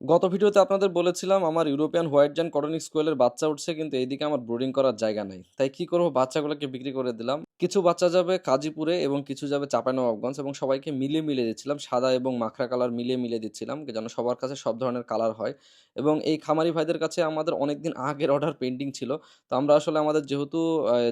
গত ভিডিওতে আপনাদের বলেছিলাম আমার ইউরোপিয়ান হোয়াইট জ্যান কটনিক স্কুয়েলের বাচ্চা উঠছে, কিন্তু এইদিকে আমার ব্রুডিং করার জায়গা নাই। তাই কি করব? বাচ্চাগুলোকে বিক্রি করে দিলাম। কিছু বাচ্চা যাবে কাজীপুরে এবং কিছু যাবে চাঁপাইনবাবগঞ্জ এবং সবাইকে মিলিয়ে মিলিয়ে দিচ্ছিলাম, সাদা এবং মাখরা কালার মিলিয়ে মিলিয়ে দিচ্ছিলাম, যেন সবার কাছে সব ধরনের কালার হয়। এবং এই খামারি ভাইদের কাছে আমাদের অনেকদিন আগের অর্ডার পেন্ডিং ছিল। তো আমরা আসলে আমাদের যেহেতু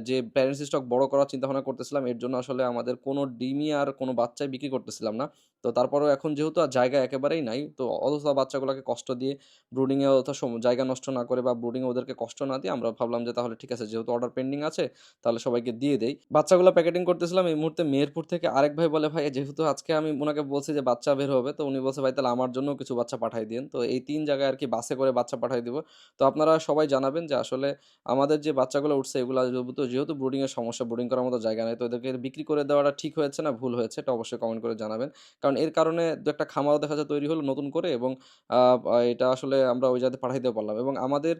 যে প্যারেন্টস স্টক বড় করার চিন্তা ভাবনা করতেছিলাম, এর জন্য আসলে আমাদের কোনো ডিমই আর কোনো বাচ্চাই বিক্রি করতেছিলাম না। তো তারপরেও এখন যেহেতু আর জায়গা একেবারেই নাই, তো অথবা বাচ্চাগুলোকে কষ্ট দিয়ে ব্রুডিংয়ে অথবা জায়গা নষ্ট না করে বা ব্রুডিংয়ে ওদেরকে কষ্ট না দিয়ে আমরা ভাবলাম যে তাহলে ঠিক আছে, যেহেতু অর্ডার পেন্ডিং আছে, তাহলে সবাইকে দিয়ে দেই। বাচ্চাগুলো প্যাকেটিং করতেছিলাম, এই মুহূর্তে মেহেরপুর থেকে আরেক ভাই বলে, ভাই, যেহেতু আজকে আমি ওনাকে বলছি যে বাচ্চা বের হবে, তো উনি বলছে, ভাই, তাহলে আমার জন্য কিছু বাচ্চা পাঠাই দিন তো এই তিন জায়গায় আর কি বাসে করে বাচ্চা পাঠাই দিব। তো আপনারা সবাই জানাবেন যে আসলে আমাদের যে বাচ্চাগুলো উঠছে, এগুলো যেহেতু যেহেতু ব্রুডিংয়ের সমস্যা ব্রুডিং করার মতো জায়গা নেই, তো এদেরকে বিক্রি করে দেওয়াটা ঠিক হয়েছে না ভুল হয়েছে, এটা অবশ্যই কমেন্ট করে জানাবেন। কারণ এর কারণে দু একটা খামারও দেখা যায় তৈরি হলো নতুন করে এবং এটা আসলে আমরা ওই জায়গাতে পাঠাইতে পারলাম এবং আমাদের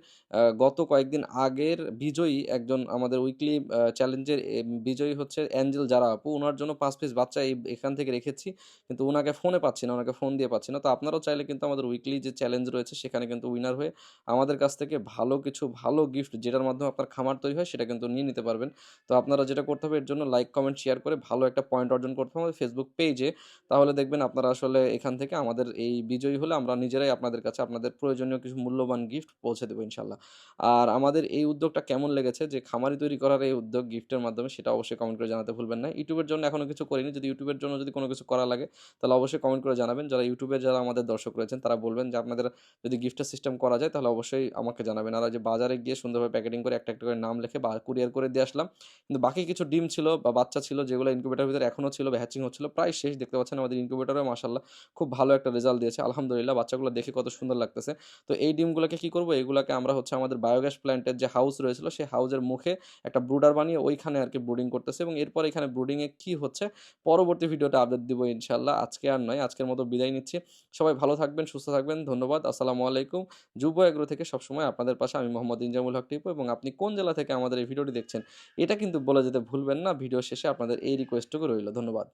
গত কয়েকদিন আগের বিজয়ী একজন আমাদের উইকলি চ্যালেঞ্জের বিজয়ী হচ্ছে অ্যাঞ্জেল যারা আপু ওনার জন্য পাঁচ পিস বাচ্চা এই, এখান থেকে রেখেছি। কিন্তু ওনাকে ফোনে পাচ্ছি না ওনাকে ফোন দিয়ে পাচ্ছি না। তো আপনারাও চাইলে কিন্তু আমাদের উইকলি যে চ্যালেঞ্জ রয়েছে, সেখানে কিন্তু উইনার হয়ে আমাদের কাছ থেকে ভালো কিছু, ভালো গিফট যেটার মাধ্যমে আপনার খামার তৈরি হয়, সেটা কিন্তু নিয়ে নিতে পারবেন। তো আপনারা যেটা করতে হবে, এর জন্য লাইক কমেন্ট শেয়ার করে ভালো একটা পয়েন্ট অর্জন করতে হবে আমাদের ফেসবুক পেজে তাহলে দেখবেন আপনারা আসলে এখান থেকে আমাদের এই বিজয়ী হলে আমরা নিজেরাই আপনাদের কাছে আপনাদের প্রয়োজনীয় কিছু মূল্যবান গিফট পৌঁছে দেবো ইনশাল্লাহ। আর আমাদের এই উদ্যোগটা কেমন লেগেছে, যে খামারি তৈরি করার এই উদ্যোগ গিফটের মাধ্যমে সেটা অবশ্যই কমেন্ট করে জানাতে ভুলবেন না। ইউটিউবের জন্য এখনও কিছু করিনি। যদি ইউটিউবের জন্য যদি কোনো কিছু করা লাগে, তাহলে অবশ্যই কমেন্ট করে জানাবেন। যারা ইউটিউবের, যারা আমাদের দর্শক রয়েছেন, তারা বলবেন যে আপনাদের যদি গিফটের সিস্টেম করা যায়, তাহলে অবশ্যই আমাকে জানাবেন। আর যে বাজারে গিয়ে সুন্দরভাবে প্যাকেটিং করে একটা একটা করে নাম লিখে বা কুরিয়ার করে দিয়ে আসলাম। কিন্তু বাকি কিছু ডিম ছিল বা বাচ্চা ছিল, যেগুলো ইনকিউবেটার ভিতরে এখনও ছিল হ্যাচিং হচ্ছিল, প্রায় শেষ দেখতে পাচ্ছেন আমাদের ইনকিউবেটারে মাসাল্লাহ খুব ভালো একটা রেজাল্ট দিয়েছে। আলহামদুলিল্লাহ, বাচ্চাগুলো দেখে কত সুন্দর লাগতেছে। তো এই ডিমগুলোকে কি করব? এগুলোকে আমরা হচ্ছে আমাদের বায়োগ্যাস প্ল্যান্টের যে হাউস রয়েছিল, সেই হাউসের মুখে একটা ব্রুডার বানিয়ে ওইখানে আর কি ব্রুডিং করতেছে এবং এরপর এখানে ব্রুডিংয়ে কি হচ্ছে পরবর্তী ভিডিওতে আপডেট দিব ইনশাল্লাহ আজকে আর নয়, আজকের মতো বিদায় নিচ্ছি। সবাই ভালো থাকবেন, সুস্থ থাকবেন, ধন্যবাদ। আসসালামু আলাইকুম। যুব এগ্রো থেকে সবসময় আপনাদের পাশে আমি মোহাম্মদ ইনজামুল হক টিপু এবং আপনি কোন জেলা থেকে আমাদের এই ভিডিওটি দেখছেন, এটা কিন্তু বলে যেতে ভুলবেন না। ভিডিও শেষে আপনাদের এই রিকোয়েস্টটুকু রইল। ধন্যবাদ।